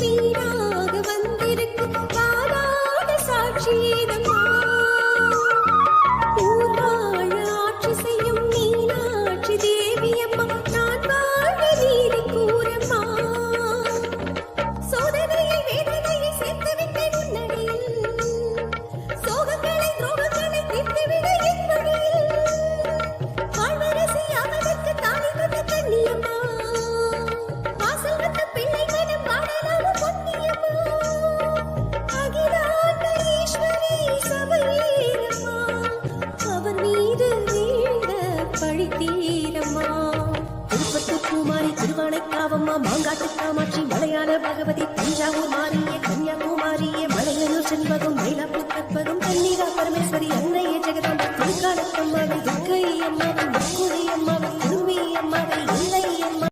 வீடாக வந்திருக்கும். சாட்சியிடம் மலைக்காவம்மா மாங்காட்டு காமாட்சி மலையாள பகவதி தஞ்சாவூர் மாறியே கன்னியாகுமாரியே மலையனூர் செல்வகம் மயிலாப்பூர் கற்பகம் கன்னிகா பரமேஸ்வரி அன்னை